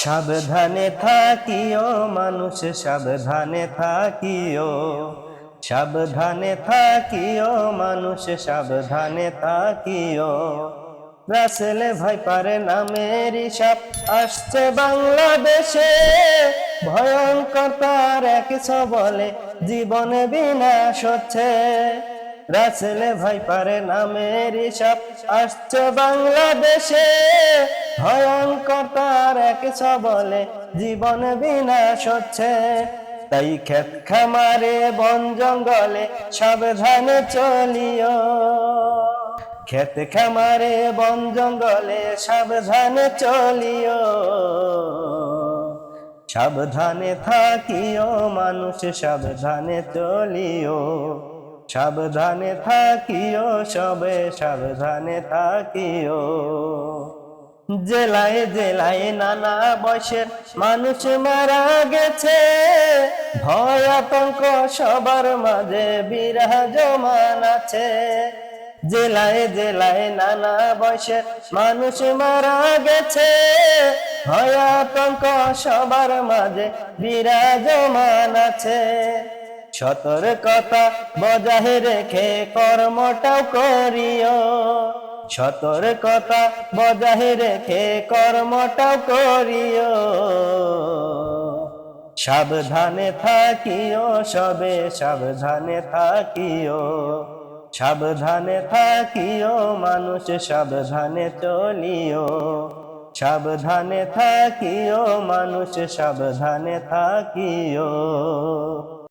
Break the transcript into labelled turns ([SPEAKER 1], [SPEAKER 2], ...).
[SPEAKER 1] সাবধানে থাকিও, মানুষ সাবধানে থাকিও। সাবধানে থাকিও, মানুষ সাবধানে থাকিও। রাসেলে ভাই পারে নামের সাপ আসছে বাংলাদেশে। ভয়ঙ্কর তার এক বলে জীবনে বিনাশ হচ্ছে। রাসেলে ভাই পারে নামের সাপ আসছে বাংলাদেশে। ভয়ঙ্কর তার এক সবলে জীবন বিনাশ হচ্ছে। তাই ক্ষেত খামারে, বন জঙ্গলে সাবধানে চলিও। ক্ষেত খামারে, বন জঙ্গলে সাবধানে চলিও। সাবধানে থাকিও মানুষ, সাবধানে চলিও। সাবধানে থাকিও সবে, সাবধানে থাকিও। জেলায় জেলায় নানা বয়সের মানুষ মারা গেছে। ভয় আতঙ্ক সবার মাঝে বিরাজমান আছে। জেলায় জেলায় নানা বয়সের মানুষ মারা গেছে। ভয় আতঙ্ক সবার মাঝে বিরাজমান আছে। সতর্কতা বজায় রেখে কর্মটাও করিও। সতর্কতা বজায় রেখে কর্মটাও করিও। সাবধানে থাকিও, সবে সাবধানে থাকিও। সাবধানে থাকিও, মানুষ সাবধানে চলিও। সাবধানে থাকিও, মানুষ সাবধানে থাকিও।